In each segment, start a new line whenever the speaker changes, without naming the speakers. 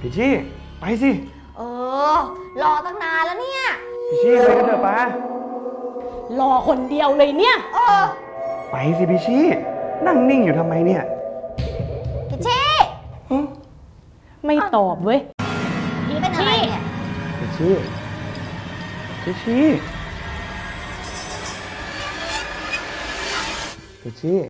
พี่ชี่ไปสิ
เออ รอตั้งนานแล้วเนี่ย
พี่ชี่ไปกันเถอะป้าร
อคนเดียวเลยเนี่ย
เออ
ไปสิพี่ชี่นั่งนิ่งอยู่ทำไมเนี่ย
พี่ชี่
ไม่ตอบเว้ย
พี่เป็นอะไรเนี่ย
พี่ชี่พี่ชี่พี่ชี่
ใ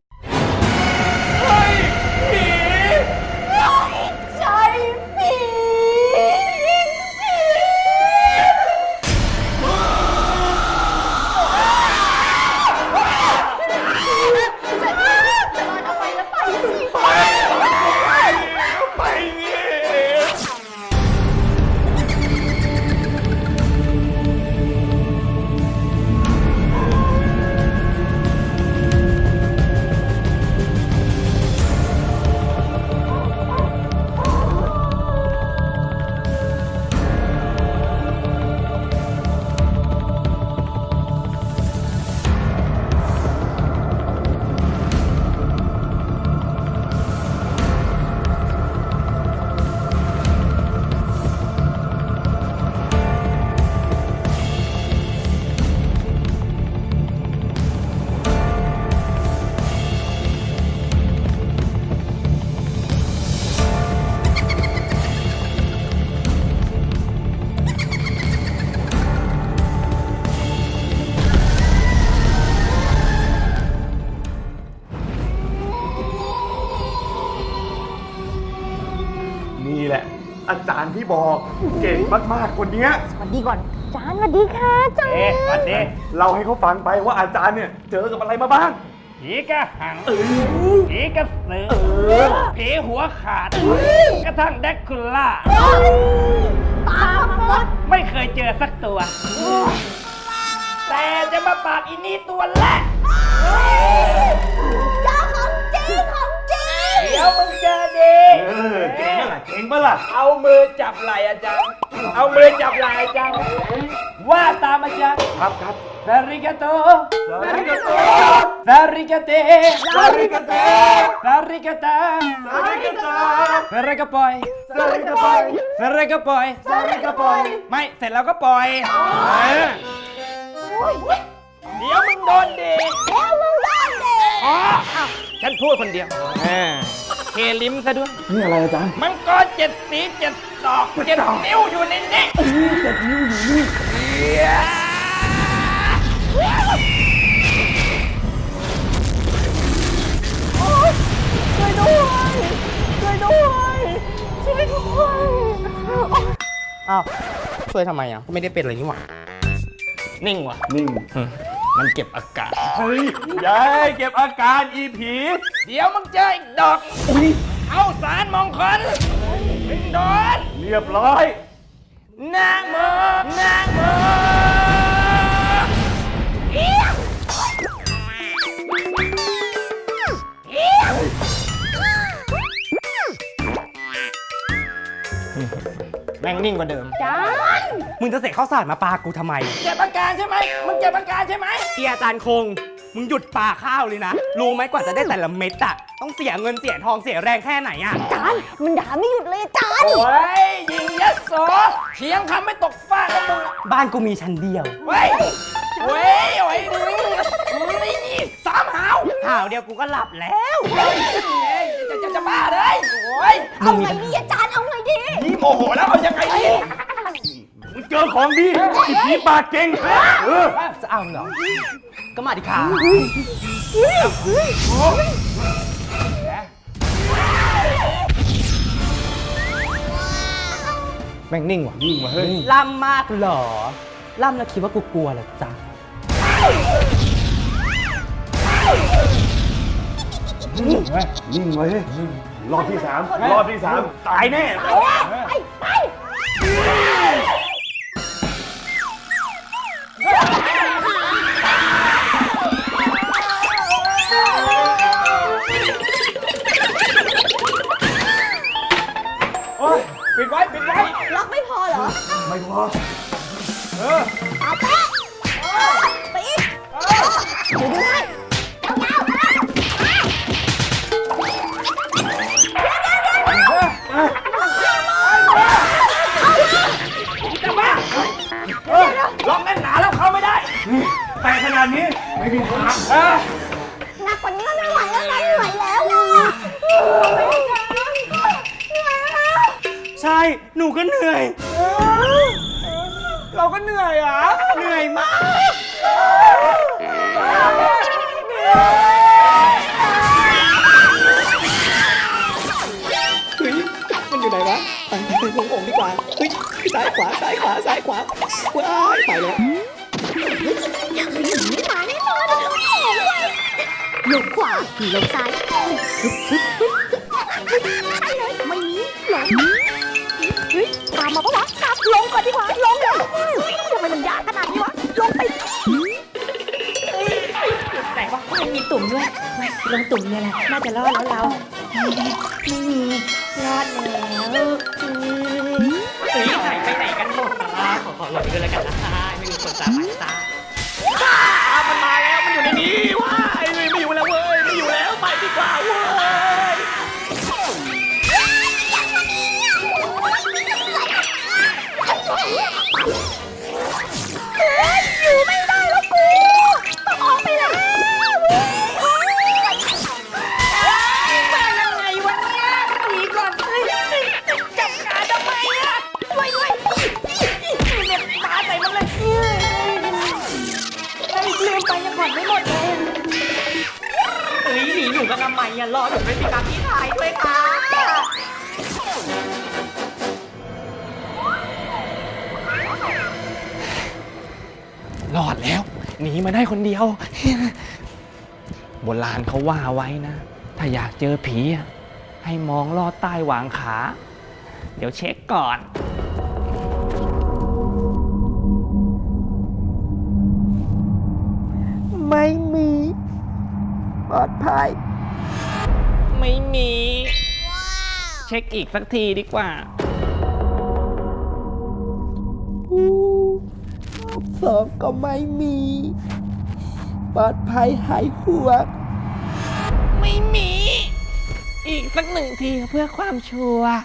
เก่
งมากๆคนเนี้ย
สวัสดีก่อนจานสวัสดีค่ะจาน
เอ๊ะวันนี้
เราให้เขาฟังไปว่าอาจารย์เนี่ยเจอกับอะไรมาบ้าง
ผีกระหังผีกระสือ
อ
ผีหัวขาด กระทั่งแดกคูล่า
ตามมาหมด
ไม่เคยเจอสักตัว แต่จะมาปราบอินี่ตัวแรก
เจ้าของจริงของจริง
เดี๋ยวมึงเจอดี
เออเก่ งปะล่ะเก่งปะล่ะ
เอามือจับไหล่อาจารย์ เอามือจับไหล่อาจารย์ ว่าตามอาจารย์
ครับครับ
ฟริกาโต
สาริกาโต
ฟริกาเต
สาริกาโต
ฟริกาตา
สาริกาโต
ฟริกาปอย
สาริกาโต
ฟริกาปอย
สาริกาปอย
ไม่เสร็จแล้วก็ปล่อยเออเดี๋ยวมึงโดนดี
แล้วมึงรอดเด็ก
อ๋อฉันพูดคนเดียว เออเคลิ้มซะด้วย
นี่อะไรอาจารย์
มังกรเจ็ดสีเจ็ดดอกเจ็ดนิ้วอยู่ในนี้
เจ็ดนิ้วอยู่นี่
ช่วยด้วยช่วยด้วยช่วยด้วย
อ้าวช่วยทำไมอะไม่ได้เป็นอะไรนี่หว่านิ่งว่ะ
นิ่ง
มันเก็บอาการ
เฮ้ยยายเก็บอาการอีผี
เดี๋ยวมึงเจออีกดอก
อุ้ย
เข้าสารมองคลมึงโดน
เรียบร้อย
นางโมนางโม แม่งนิ่งกว่าเดิม
จาน
มึงจะเสกข้าวสารมาปากูทำไม
เจ็บอาการใช่ไหมมึงเจ็บอาการใช่ไหม
เกียอาจารย์คง มึงหยุดปาข้าวเลยนะ รู้ไหมกว่าจะได้แต่ละเม็ดอะต้องเสียเงินเสียทองเสียแรงแค่ไหนอะ
จานมันด่าไม่หยุดเลยจาน
โอ้ยยิงยัดโสเถียงคำไม่ตกฟากแล้วมึง
บ้านกูมีชั้นเดียว
เว้ยเว้ยโอ้ยมึงมึงนี่นี่สามหาว
ห่าวเดียวกูก็หลับแล้ว
เฮ้ยจะจะจะบ้าเลยโอ้ย
เอาไงดีอาจารย์เอาไงดี
นี่โมโหแล้ว เอายังไงดี
มึงเจอของดีอีผีปากเก่งเออ
จะเอาเหรอ ก็มาดิค่ะ
แม่งนิ่งว่ะ
ยิ่งมาเฮ้ย
ล่ำมากเหรอล่ำแล้วคิดว่ากูกลัวเหรอจ๊ะ
นิ่งไว้เฮ้ยรอบที่สามรอบที่สามตายแน่
ไป ไป
นาดนี้ ไม่มีทาง
เออหนักกว่านี้ก็
ไม่ไห
วแล้วนะเหนื่อยแล้วนะเหนื่อยแล้วเหนื่อยแล้วใช่
หนูก็เหนื่อย
เราก็เหนื่อยอะ
เหนื่อยมาก
มันอยู่ไหนวะไปลงโอ่งดีกว่าซ้ายขวาซ้ายขวาซ้ายขวาว้ายไปแล้ว
มาแน่นอนหลบขวาหลบซ้ายใช่เลยไม่มีหลงเฮ้ยตามมาปะวะตามลงก่อนดีกว่าลงเลยทำไมมันยากขนาดนี้วะลงไป
แต่ว่าไม่มีตุ่มด้วยลงตุ่มเนี่ยแหละน่าจะรอดแล้วเราไม่มีรอดแล้ว
ขอขอหลบด้วยแล้วกันนะคะไม่มีคนตามหมายตา
มันมาแล้วมันอยู่ในนี้ว้ายไม่อยู่แล้วเว้ยไม่อยู่แล้วไปดีกว่าเว้ย
อยู่ ผ่อนไม่หมดเลย
เฮ้ยหนีหนูกันทำไมอะรอหนูไปสิครับพี่ถ่ายด้วยค่ะ
รอดแล้ว หนีมาได้คนเดียว โบราณเขาว่าไว้นะ ถ้าอยากเจอผีอะให้มองลอดใต้หวางขา เดี๋ยวเช็คก่อน อดภัย ไม่มี เช็คอีกสักทีดีกว่าสองก็ไม่มี ปลอดภัยหายห่วงไม่มี อีกสักหนึ่งทีเพื่อความชัวร์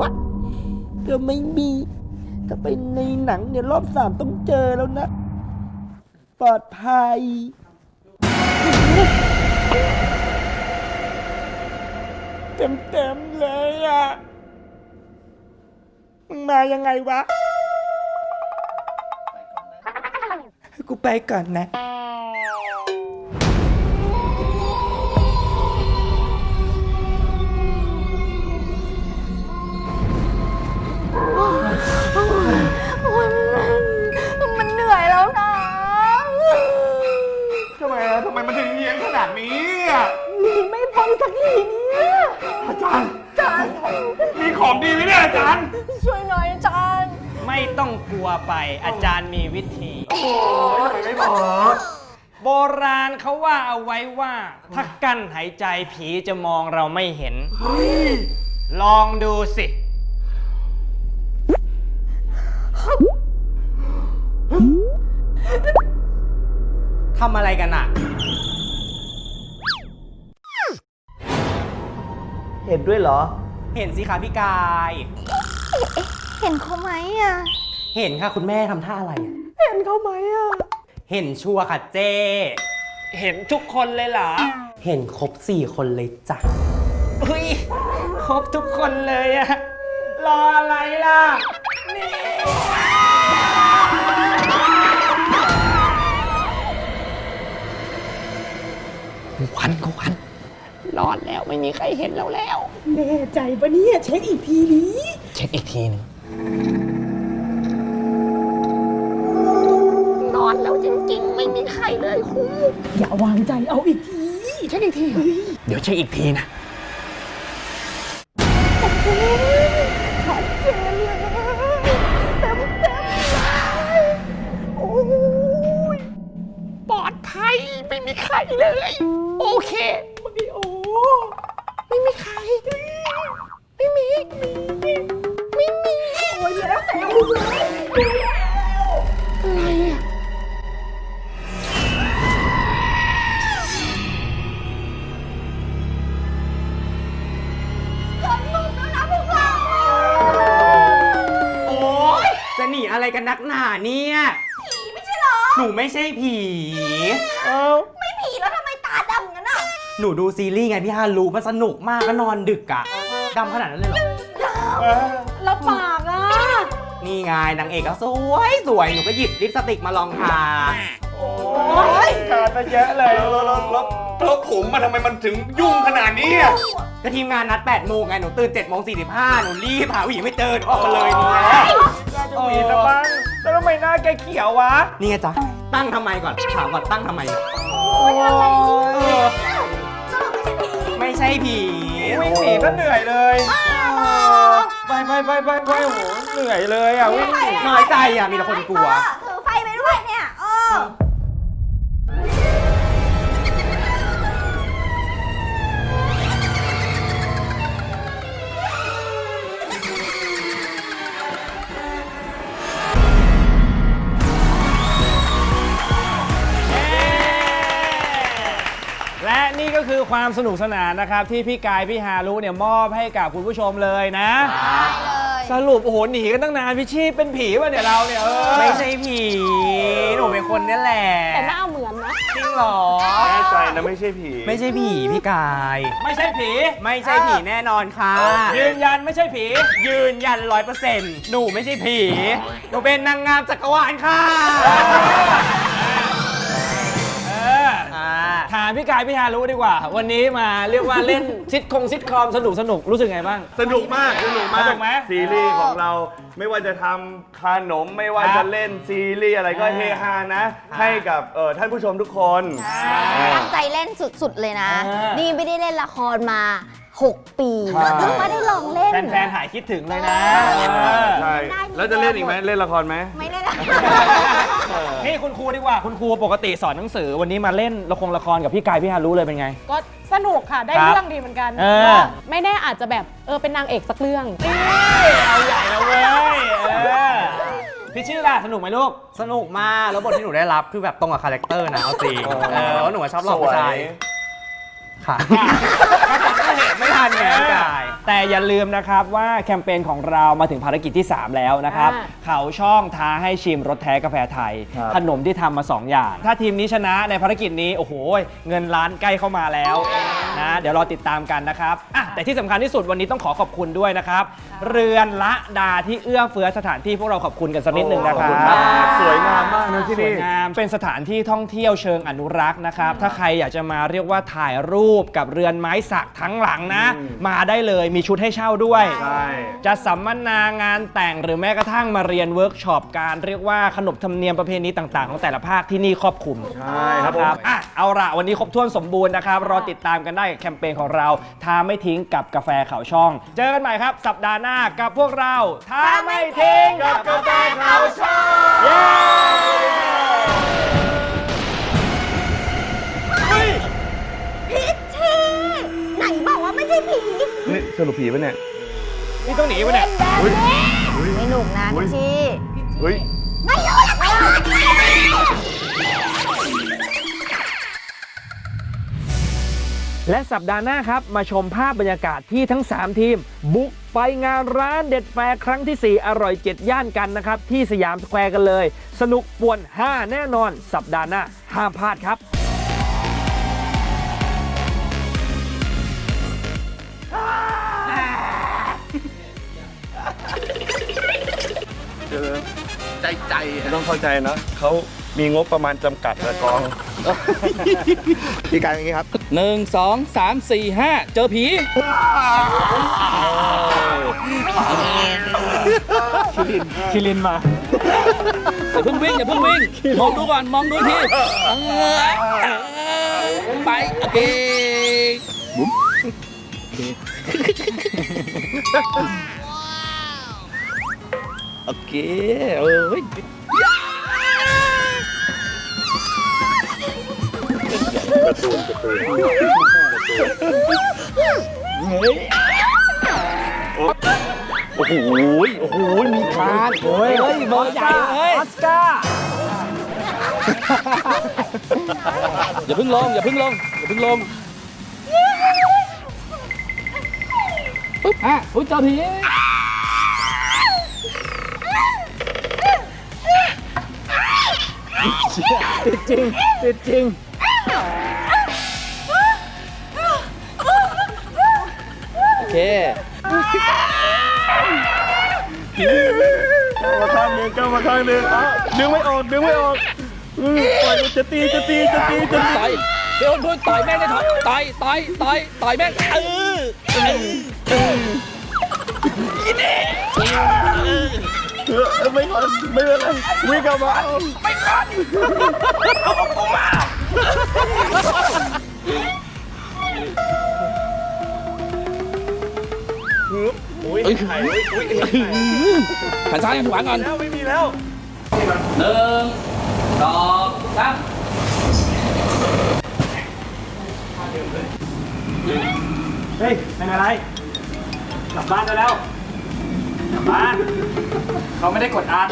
วะก็ไม่มี ถ้าไปในหนังเนี่ยรอบสามต้องเจอแล้วนะ ปลอดภัย เต็มเต็มๆเลยอะ มึงมายังไงวะ กูไปก่อนนะ
มอะทำไมมันถึงเงียงขนาดนี้อะ
หนีไม่พ้นสักทีเนี่ย
อาจารย์ มีของดีไหมเนี่ยอาจารย์
ช่วยหน่อยอาจารย์
ไม่ต้องกลัวไปอาจารย์มีวิธี
โอ้ยไม่บอก
โบราณเขาว่าเอาไว้ว่า ถ้ากั้นหายใจผีจะมองเราไม่เห็นลองดูสิ ทำอะไรกันอะ
เห็นด้วยเหรอ
เห็นสิคะพี่กาย
เห็นเขาไหมอะ
เห็นค่ะคุณแม่ทำท่าอะไรอะ
เห็นเขาไหมอะ
เห็นชัวร์ค่ะเจ้ เห็นทุกคนเลยเหรอ เห็นครบสี่คนเลยจ้ะเฮ้ยครบทุกคนเลยอะรออะไรล่ะ
ควันก็ควันรอดแล้วไม่มีใครเห็นเราแล้ว
แน่ใจปะเนี่ยเช็คอีกทีนี้
เช็คอีกทีหนึง
นอนแล้วจริงๆ ไม่มีใครเลยครูอย่าวางใจเอาอีกทีเช็คอีกที
เดี๋ยวเช็คอีกทีนะปลอดภัยไม่มีใครเลย โอเคไม่โอไม่มีใคร ไม่มี ไม่มี โอ้ยแล้วแต่อะไรอะ
โอ๊ยจะหนีอะไรกันนักหนาเนี่ย
ผีไม่ใช่เหรอ
หนูไม่ใช่ผี
ไม่ผีแล้า
หนูดูซีรีส์ไงพี่ฮารุมันสนุกมากก็นอนดึกอะดำขนาดนั้นเลยเหรอ
แล้วปากอะ
นี่ไงนางเอกก็สวยสวยหนูก็หยิบลิปสติกมาลองทา
ขาดไปเยอะเลยแล้วแล้วแล้วแล้วผมมันทำไมมันถึงยุ่งขนาดนี้อะ
ก็ทีมงานนัด8โมงไง หนูตื่น7โมง45หนูรีบหาผู้หญิงไม่เจอหนูออกมาเลยนี่แหละ
น่าจะหวีนะบ้างแล้วทำไมหน้าแกเขียววะ
นี่ไงจ๊ะตั้งทำไมก่อนถามก่อนตั้งทำไม
โอ้ย
ไม่ ใช่ผี
วิ่งหนีก็เหนื่อยเลยไปไปไปไปไปโอ้โหเหนื่อยเลยอะวิ่งหนี
น้อยใจอะมีแต่คนกลัว
นี่
ก็คือความสนุกสนานนะครับ ที่พี่กายพี่ฮารุเนี่ยมอบให้กับคุณผู้ชมเลยนะ สรุปโอ้โหหนีกันตั้งนานพี่ชีพเป็นผีป่ะเนี่ยเราเนี่ยเออ
ไม่ใช่ผี หนูเป็นคนนี่แหละ
แต่หน้าเหมือนนะ
จริงเหรอ
แน่ใจนะไม่ใช่ผี
ไม่ใช่ผีพี่กาย
ไม่ใช่ผี
ไม่ใช่ผีแน่นอนค่ะ
ยืนยันไม่ใช่ผี
ยืนยันร้อยเปอร์เซ็นต์หนูไม่ใช่ผี หนูเป็นนางงามจักรวาลค่ะ
เออ
อ่า
ถามพี่กายพี่ฮารุดีกว่า วันนี้มาเรียกว่าเล่น ซิทคงซิทคอมสนุกสนุกรู้สึกไงบ้าง
สนุกมากสนุกมา
ส
ก
นุกไหม
ซีรีส์ของเราไม่ว่าจะทำขนมไม่ว่า
ครั
จะ
บ
เล่นซีรีส์อะไรก็
อ่า
เฮฮานะ ให้กับเอ่อท่านผู้ชมทุกคน
ตั้งใจเล่นสุด ๆ เลยนะ
อ่านี่
นี่ไม่ได้เล่นละครมา 6 ปี
ครับ
เพิ่งมาได้ลองเล่น
แฟนๆ หายคิดถึงเลยนะ
ใช่แล้วจะเล่นอีกไหมเล่นละครไหม
ไม่ได้ละ
นี่คุณครูดีกว่าคุณครูปกติสอนหนังสือ วันนี้มาเล่นละครละครกับพี่กายพี่ฮารุเลยเป็นไง
ก็สนุกค่ะได้
ครับ
เรื่องดีเหมือนกัน
เออ
ก็ไม่แน่อาจจะแบบเออเป็นนางเอกสักเรื่อง
เอาใหญ่แล้วเว้ยเออพี่ชื่อล่ะสนุกไหมลูก
สนุกมาก แล้วบทที่หนูได้รับคือแบบตรงกับคาแรคเตอร์นะ เอาจริงเออเพราะหนูอะชอบหลอกผู้ชาย ค่ะไม่ทันไงพี่กาย
แต่อย่าลืมนะครับว่าแคมเปญของเรามาถึงภารกิจที่ 3 แล้วนะครับ
อ่า
เขาช่องท้าให้ชิมรสแท้กาแฟไทย
ครับ
ขนมที่ทำมา 2 อย่าง ถ้าทีมนี้ชนะในภารกิจนี้ โอ้โห เงินล้านใกล้เข้ามาแล้ว นะเดี๋ยวรอติดตามกันนะครับอะแต่ที่สำคัญที่สุดวันนี้ต้องขอขอบคุณด้วยนะครับ เรือนละดาที่เอื้อเฟื้อสถานที่พวกเราขอบคุณกันสักนิดหนึ่งนะค
ขอบ
รั
คุณ
บ
มากสวยงามมากนะที่
สวย
นี่
งามเป็นสถานที่ท่องเที่ยวเชิงอนุรักษ์นะครับ ถ้าใครอยากจะมาเรียกว่าถ่ายรูปกับเรือนไม้สักทั้งหลังนะ
อืม
มาได้เลยมีชุดให้เช่าด้วย
ใช่
จะสัมมนางานแต่งหรือแม้กระทั่งมาเรียนเวิร์กช็อปการเรียกว่าขนบธรรมเนียมประเพณีต่างๆ ของแต่ละภาคที่นี่ครอบคลุม
ใช่ครับผม
อะเอาละวันนี้ครบถ้วนสมบูรณ์นะครับ รอติดตามกันได้กับแคมเปญของเราท้าไม่ทิ้งกับกาแฟเขาช่อง เจอกันใหม่ครับ สัปดาห์หน้ากับพวกเราท้าไม่ทิ้งกับกาแฟเขาช่อง เย้
พิชชีไหนบอกว่าไม่ใช่ผี
นี่สรุปผีปะเนี่ย
นี่ต้องหนีปะเนี่ย
เฮ้ย
ไม่หนุกนะ
อุ๊
พิ
ย
ชชี
เฮ้ย
และสัปดาห์หน้าครับ มาชมภาพบรรยากาศที่ทั้ง 3 ทีม บุกไปงานร้านเด็ดแฟร์ครั้งที่ 4 อร่อย 7 ย่านกันนะครับ ที่สยามสแควร์กันเลย สนุกป่วน 5 แน่นอน สัปดาห์หน้า ห้ามพลาดครับ
ใจใจ ต้องเข้าใจนะเขา มีงบประมาณจำกัดนะกองพี่การอย่างนี้ครับ
หนึ่งสองสามสี่ห้าเจอผี
คิรินมา
อย่าเพิ่งวิ่งอย่าเพิ่งวิ่ง มองดูก่อน มองดูทีเออเออไป โอเคบุ้มโอเค โอ้ย
โอ้โห โอ้โห มีคาน
เฮ้ย
เฮ้ยเบอร์ใหญ่เฮ้ย
ออสการ์
อย่าเพิ่งลงอย่าเพิ่งลงอย่าเพิ่งลงปุ๊บอะอุ้ยเจอผี
ติดจริงติดจริง
ก้าวมาข้างหนึ่งก้าวมาข้างหนึ่งเอ้าดึงไม่ออกดึงไม่ออกอืมปล่อยมันจะตีจะตีจะตีจะตี
ต่อยเดี๋ยวพูดต่อยแม่งได้ถอยต่อยต่อยต่อยต่อยแม่งเออเออเออ
เออไม่ทันไม่เป็นไรวิ่งกลับมาไม่ทันเอาออกกูมา ฮึบอุ้ยไข่อุ้ยอุ้ยไข่
หันซ้ายหันขวาก่อน
แล้วไม่มีแล้ว
หนึ่งสองสาม
เฮ้ย เป็นอะไร กลับบ้านได้แล้ว กลับบ้าน เขาไม่ได้กดอัด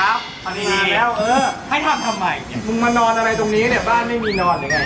ครับอันนี้แล้ว เออ ให้ทำทำไมเนี่ยมึงมานอนอะไรตรงนี้เนี่ย บ้านไม่มีนอนหรือไง